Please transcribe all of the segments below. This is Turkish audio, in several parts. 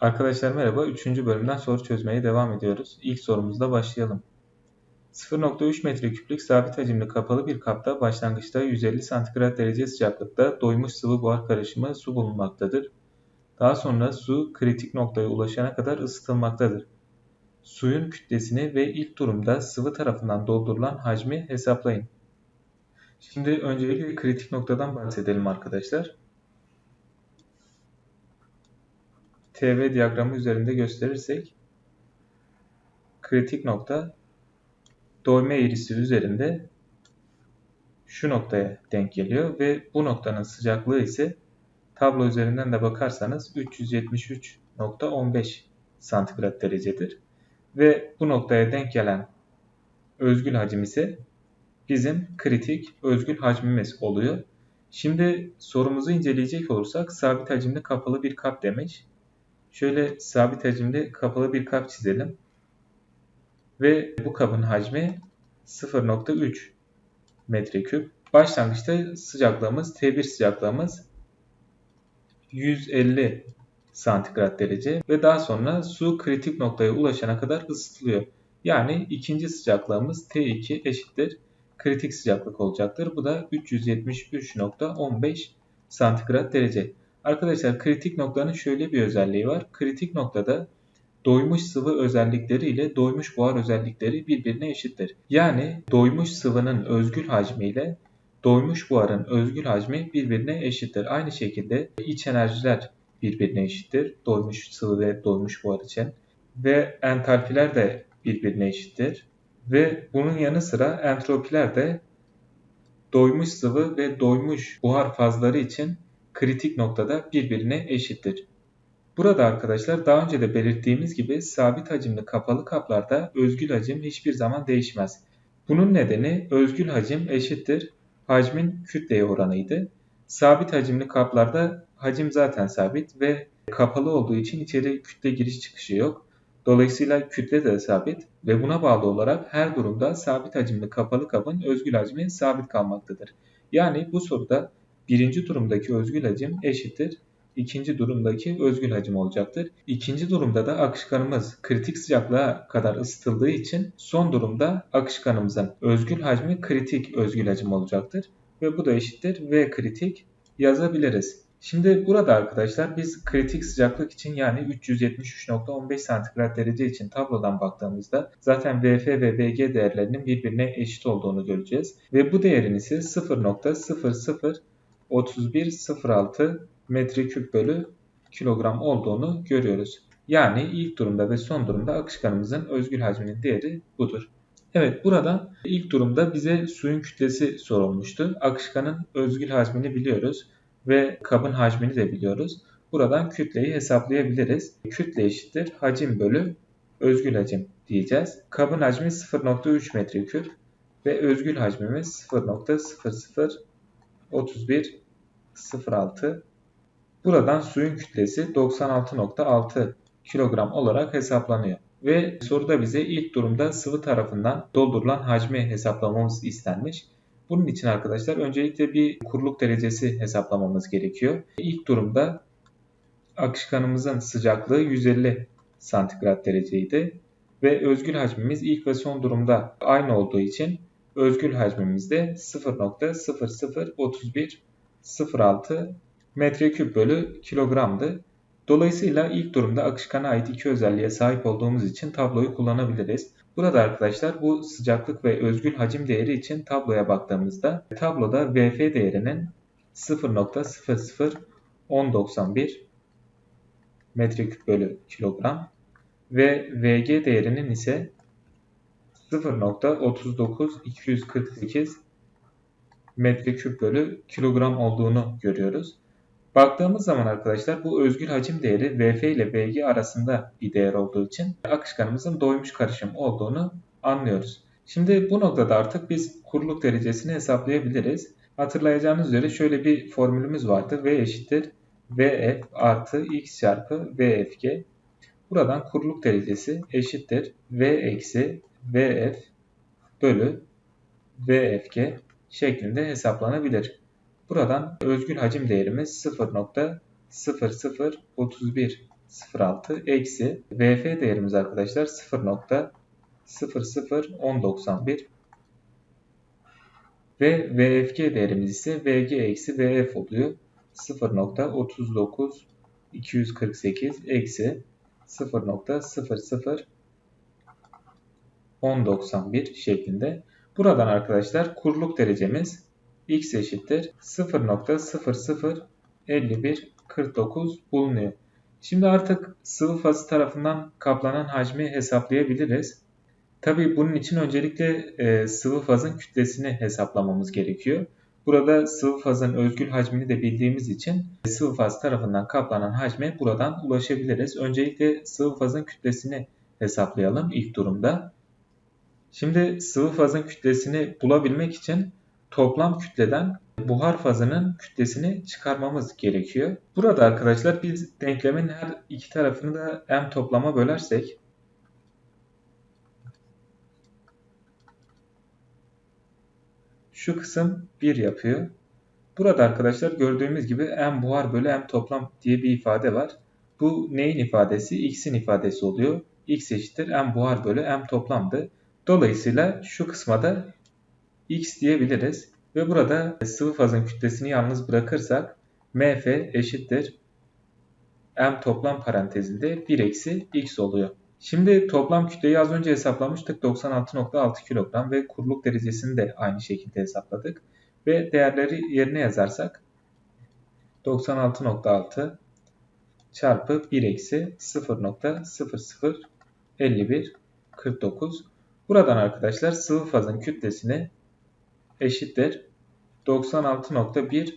Arkadaşlar merhaba. 3. bölümden soru çözmeye devam ediyoruz. İlk sorumuzla başlayalım. 0.3 metreküplük sabit hacimli kapalı bir kapta başlangıçta 150 santigrat derece sıcaklıkta doymuş sıvı buhar karışımı su bulunmaktadır. Daha sonra su kritik noktaya ulaşana kadar ısıtılmaktadır. Suyun kütlesini ve ilk durumda sıvı tarafından doldurulan hacmi hesaplayın. Şimdi öncelikle kritik noktadan bahsedelim arkadaşlar. TV diyagramı üzerinde gösterirsek kritik nokta doyma eğrisi üzerinde şu noktaya denk geliyor ve bu noktanın sıcaklığı ise tablo üzerinden de bakarsanız 373.15 santigrat derecedir. Ve bu noktaya denk gelen özgül hacim ise bizim kritik özgül hacmimiz oluyor. Şimdi sorumuzu inceleyecek olursak sabit hacimli kapalı bir kap demiş. Şöyle sabit hacimli kapalı bir kap çizelim. Ve bu kabın hacmi 0.3 metreküp. Başlangıçta sıcaklığımız, T1 sıcaklığımız 150 santigrat derece ve daha sonra su kritik noktaya ulaşana kadar ısıtılıyor. Yani ikinci sıcaklığımız T2 eşittir kritik sıcaklık olacaktır. Bu da 373.15 santigrat derece. Arkadaşlar kritik noktanın şöyle bir özelliği var. Kritik noktada doymuş sıvı özellikleri ile doymuş buhar özellikleri birbirine eşittir. Yani doymuş sıvının özgül hacmi ile doymuş buharın özgül hacmi birbirine eşittir. Aynı şekilde iç enerjiler birbirine eşittir. Doymuş sıvı ve doymuş buhar için. Ve entalpiler de birbirine eşittir. Ve bunun yanı sıra entropiler de doymuş sıvı ve doymuş buhar fazları için kritik noktada birbirine eşittir. Burada arkadaşlar daha önce de belirttiğimiz gibi sabit hacimli kapalı kaplarda özgül hacim hiçbir zaman değişmez. Bunun nedeni özgül hacim eşittir hacmin kütleye oranıydı. Sabit hacimli kaplarda hacim zaten sabit ve kapalı olduğu için içeri kütle giriş çıkışı yok. Dolayısıyla kütle de sabit ve buna bağlı olarak her durumda sabit hacimli kapalı kabın özgül hacmi sabit kalmaktadır. Yani bu soruda birinci durumdaki özgül hacim eşittir ikinci durumdaki özgül hacim olacaktır. İkinci durumda da akışkanımız kritik sıcaklığa kadar ısıtıldığı için son durumda akışkanımızın özgül hacmi kritik özgül hacim olacaktır. Ve bu da eşittir V kritik yazabiliriz. Şimdi burada arkadaşlar biz kritik sıcaklık için yani 373.15 santigrat derece için tablodan baktığımızda zaten VF ve VG değerlerinin birbirine eşit olduğunu göreceğiz. Ve bu değerin ise 0.003106 metreküp bölü kilogram olduğunu görüyoruz. Yani ilk durumda ve son durumda akışkanımızın özgül hacminin değeri budur. Evet burada ilk durumda bize suyun kütlesi sorulmuştu. Akışkanın özgül hacmini biliyoruz ve kabın hacmini de biliyoruz. Buradan kütleyi hesaplayabiliriz. Kütle eşittir hacim bölü özgül hacim diyeceğiz. Kabın hacmi 0.3 metreküp ve özgül hacmimiz 0.003106. Buradan suyun kütlesi 96.6 kilogram olarak hesaplanıyor. Ve soruda bize ilk durumda sıvı tarafından doldurulan hacmi hesaplamamız istenmiş. Bunun için arkadaşlar öncelikle bir kuruluk derecesi hesaplamamız gerekiyor. İlk durumda akışkanımızın sıcaklığı 150 santigrat dereceydi. Ve özgül hacmimiz ilk ve son durumda aynı olduğu için özgül hacmimiz de 0.003106 metreküp bölü kilogramdı. Dolayısıyla ilk durumda akışkana ait iki özelliğe sahip olduğumuz için tabloyu kullanabiliriz. Burada arkadaşlar bu sıcaklık ve özgül hacim değeri için tabloya baktığımızda tabloda VF değerinin 0.00191 metreküp bölü kilogram ve VG değerinin ise 0.39248 metreküp bölü kilogram olduğunu görüyoruz. Baktığımız zaman arkadaşlar bu özgül hacim değeri VF ile VG arasında bir değer olduğu için akışkanımızın doymuş karışım olduğunu anlıyoruz. Şimdi bu noktada artık biz kuruluk derecesini hesaplayabiliriz. Hatırlayacağınız üzere şöyle bir formülümüz vardı. V eşittir VF artı X çarpı VFG. Buradan kuruluk derecesi eşittir V eksi VF bölü VFG şeklinde hesaplanabilir. Buradan özgül hacim değerimiz 0.0031 0.06 eksi VF değerimiz arkadaşlar 0.00191 ve VFG değerimiz ise VG eksi VF oluyor. 0.39 248 eksi 0.00 1091 şeklinde. Buradan arkadaşlar kuruluk derecemiz x eşittir 0.005149 bulunuyor. Şimdi artık sıvı fazı tarafından kaplanan hacmi hesaplayabiliriz. Tabi bunun için öncelikle e, sıvı fazın kütlesini hesaplamamız gerekiyor. Burada sıvı fazın özgül hacmini de bildiğimiz için sıvı faz tarafından kaplanan hacme buradan ulaşabiliriz. Öncelikle sıvı fazın kütlesini hesaplayalım ilk durumda. Şimdi sıvı fazın kütlesini bulabilmek için toplam kütleden buhar fazının kütlesini çıkarmamız gerekiyor. Burada arkadaşlar biz denklemin her iki tarafını da m toplama bölersek şu kısım 1 yapıyor. Burada arkadaşlar gördüğümüz gibi m buhar bölü m toplam diye bir ifade var. Bu neyin ifadesi? x'in ifadesi oluyor. x eşittir m buhar bölü m toplamdı. Dolayısıyla şu kısma da x diyebiliriz. Ve burada sıvı fazın kütlesini yalnız bırakırsak mf eşittir m toplam parantezinde 1 eksi x oluyor. Şimdi toplam kütleyi az önce hesaplamıştık. 96.6 kilogram ve kuruluk derecesini de aynı şekilde hesapladık. Ve değerleri yerine yazarsak 96.6 çarpı 1 eksi 0.0051 49. Buradan arkadaşlar sıvı fazın kütlesini eşittir 96.1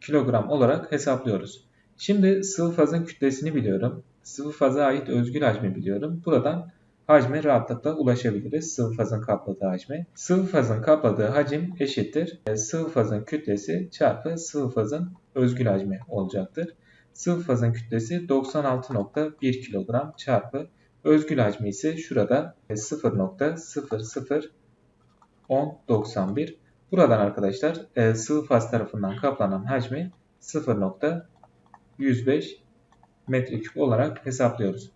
kilogram olarak hesaplıyoruz. Şimdi sıvı fazın kütlesini biliyorum. Sıvı faza ait özgül hacmi biliyorum. Buradan hacme rahatlıkla ulaşabiliriz. Sıvı fazın kapladığı hacme. Sıvı fazın kapladığı hacim eşittir. E, sıvı fazın kütlesi çarpı sıvı fazın özgül hacmi olacaktır. Sıvı fazın kütlesi 96.1 kilogram çarpı özgül hacmi ise şurada 0.001091. Buradan arkadaşlar e, sıvı faz tarafından kaplanan hacmi 0.105 metreküp olarak hesaplıyoruz.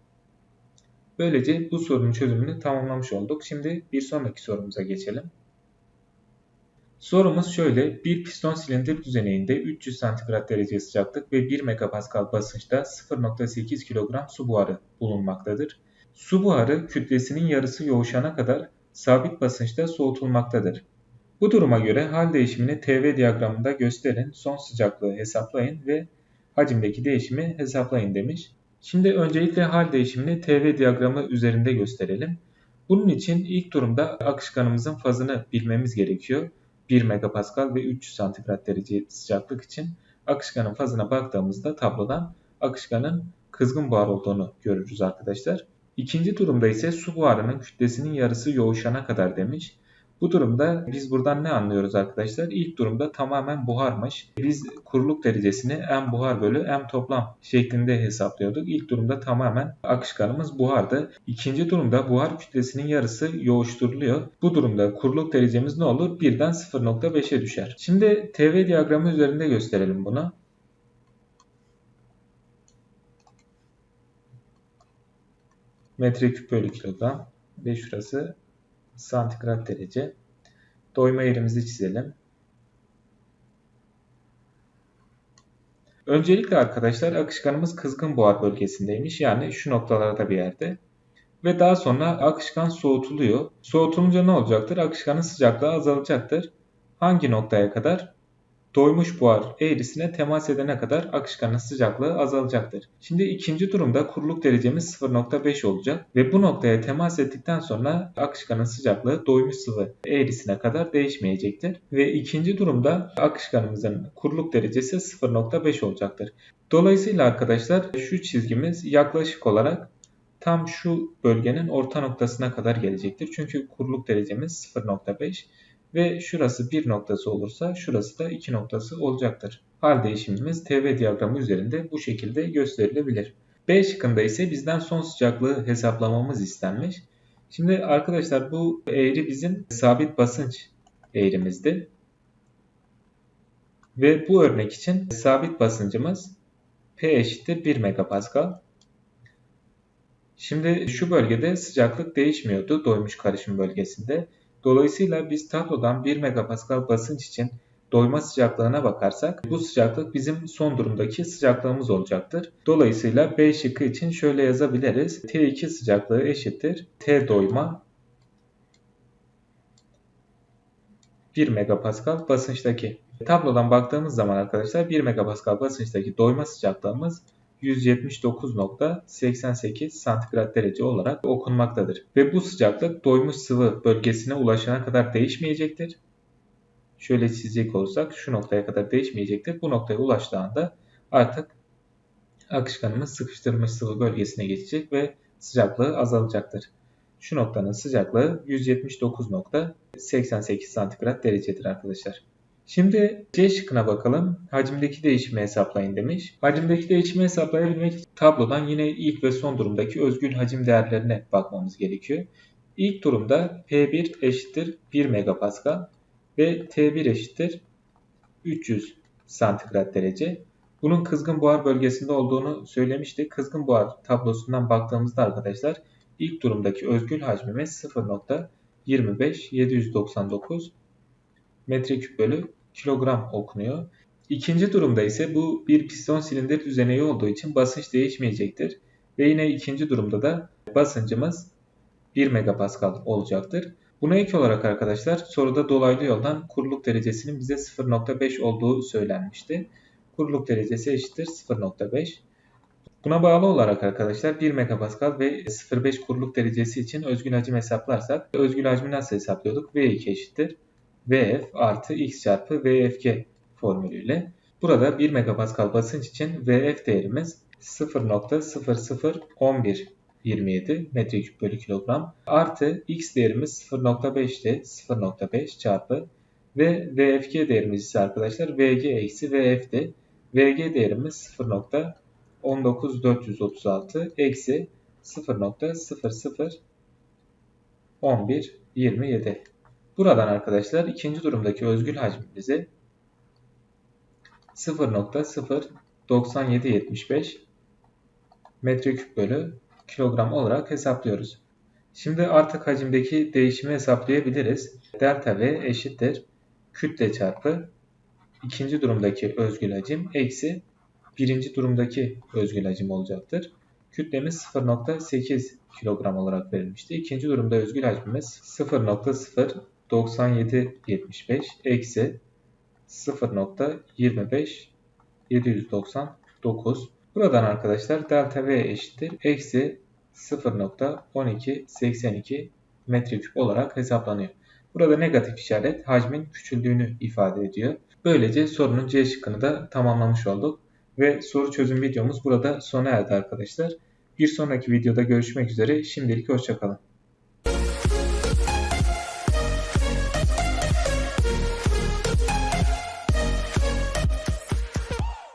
Böylece bu sorunun çözümünü tamamlamış olduk. Şimdi bir sonraki sorumuza geçelim. Sorumuz şöyle. Bir piston silindir düzeneğinde 300 santigrat derece sıcaklık ve 1 megapascal basınçta 0.8 kilogram su buharı bulunmaktadır. Su buharı kütlesinin yarısı yoğuşana kadar sabit basınçta soğutulmaktadır. Bu duruma göre hal değişimini TV diyagramında gösterin, son sıcaklığı hesaplayın ve hacimdeki değişimi hesaplayın demiş. Şimdi öncelikle hal değişimini TV diyagramı üzerinde gösterelim. Bunun için ilk durumda akışkanımızın fazını bilmemiz gerekiyor. 1 megapascal ve 300 santigrat derece sıcaklık için akışkanın fazına baktığımızda tablodan akışkanın kızgın buhar olduğunu görürüz arkadaşlar. İkinci durumda ise su buharının kütlesinin yarısı yoğuşana kadar demiş. Bu durumda biz buradan ne anlıyoruz arkadaşlar? İlk durumda tamamen buharmış. Biz kuruluk derecesini m buhar bölü m toplam şeklinde hesaplıyorduk. İlk durumda tamamen akışkanımız buhardı. İkinci durumda buhar kütlesinin yarısı yoğuşturuluyor. Bu durumda kuruluk derecemiz ne olur? 1'den 0.5'e düşer. Şimdi TV diyagramı üzerinde gösterelim bunu. Metreküp bölü kilogram ve şurası santigrat derece. Doyma yerimizi çizelim. Öncelikle arkadaşlar akışkanımız kızgın buhar bölgesindeymiş. Yani şu noktalarda bir yerde. Ve daha sonra akışkan soğutuluyor. Soğutulunca ne olacaktır? Akışkanın sıcaklığı azalacaktır. Hangi noktaya kadar? Doymuş buhar eğrisine temas edene kadar akışkanın sıcaklığı azalacaktır. Şimdi ikinci durumda kuruluk derecemiz 0.5 olacak ve bu noktaya temas ettikten sonra akışkanın sıcaklığı doymuş sıvı eğrisine kadar değişmeyecektir. Ve ikinci durumda akışkanımızın kuruluk derecesi 0.5 olacaktır. Dolayısıyla arkadaşlar şu çizgimiz yaklaşık olarak tam şu bölgenin orta noktasına kadar gelecektir. Çünkü kuruluk derecemiz 0.5 ve şurası bir noktası olursa şurası da iki noktası olacaktır. Hal değişimimiz TV diyagramı üzerinde bu şekilde gösterilebilir. B şıkkında ise bizden son sıcaklığı hesaplamamız istenmiş. Şimdi arkadaşlar bu eğri bizim sabit basınç eğrimizdi. Ve bu örnek için sabit basıncımız P eşittir 1 megapascal. Şimdi şu bölgede sıcaklık değişmiyordu doymuş karışım bölgesinde. Dolayısıyla biz tablodan 1 megapascal basınç için doyma sıcaklığına bakarsak bu sıcaklık bizim son durumdaki sıcaklığımız olacaktır. Dolayısıyla B şıkkı için şöyle yazabiliriz. T2 sıcaklığı eşittir T doyma 1 megapascal basınçtaki. Tablodan baktığımız zaman arkadaşlar 1 megapascal basınçtaki doyma sıcaklığımız 179.88 santigrat derece olarak okunmaktadır. Ve bu sıcaklık doymuş sıvı bölgesine ulaşana kadar değişmeyecektir. Şöyle çizecek olursak şu noktaya kadar değişmeyecektir. Bu noktaya ulaştığında artık akışkanımız sıkıştırılmış sıvı bölgesine geçecek ve sıcaklığı azalacaktır. Şu noktanın sıcaklığı 179.88 santigrat derecedir arkadaşlar. Şimdi C şıkkına bakalım. Hacimdeki değişimi hesaplayın demiş. Hacimdeki değişimi hesaplayabilmek için tablodan yine ilk ve son durumdaki özgül hacim değerlerine bakmamız gerekiyor. İlk durumda P1 eşittir 1 megapascal ve T1 eşittir 300 santigrat derece. Bunun kızgın buhar bölgesinde olduğunu söylemiştik. Kızgın buhar tablosundan baktığımızda arkadaşlar ilk durumdaki özgül hacmimiz 0.25799 metreküp bölü kilogram okunuyor. İkinci durumda ise bu bir piston silindir düzeneği olduğu için basınç değişmeyecektir. Ve yine ikinci durumda da basıncımız 1 megapascal olacaktır. Buna ek olarak arkadaşlar soruda dolaylı yoldan kuruluk derecesinin bize 0.5 olduğu söylenmişti. Kuruluk derecesi eşittir 0.5. Buna bağlı olarak arkadaşlar 1 megapascal ve 0.5 kuruluk derecesi için özgül hacim hesaplarsak özgül hacmi nasıl hesaplıyorduk? V2 eşittir Vf artı x çarpı Vfg formülüyle. Burada 1 megapascal basınç için Vf değerimiz 0.001127 metreküp bölü kilogram artı x değerimiz 0.5'te 0.5 çarpı ve Vfg değerimiz ise arkadaşlar Vg eksi Vf'de. Vg değerimiz 0.19436 eksi 0.001127. Buradan arkadaşlar ikinci durumdaki özgül hacmimizi 0.09775 metreküp bölü kilogram olarak hesaplıyoruz. Şimdi artık hacimdeki değişimi hesaplayabiliriz. Delta V eşittir kütle çarpı ikinci durumdaki özgül hacim eksi birinci durumdaki özgül hacim olacaktır. Kütlemiz 0.8 kilogram olarak verilmişti. İkinci durumda özgül hacmimiz 0.0 9775 eksi 0.25 799. Buradan arkadaşlar delta V eşittir. Eksi 0.1282 metreküp olarak hesaplanıyor. Burada negatif işaret hacmin küçüldüğünü ifade ediyor. Böylece sorunun C şıkkını da tamamlamış olduk. Ve soru çözüm videomuz burada sona erdi arkadaşlar. Bir sonraki videoda görüşmek üzere. Şimdilik hoşçakalın.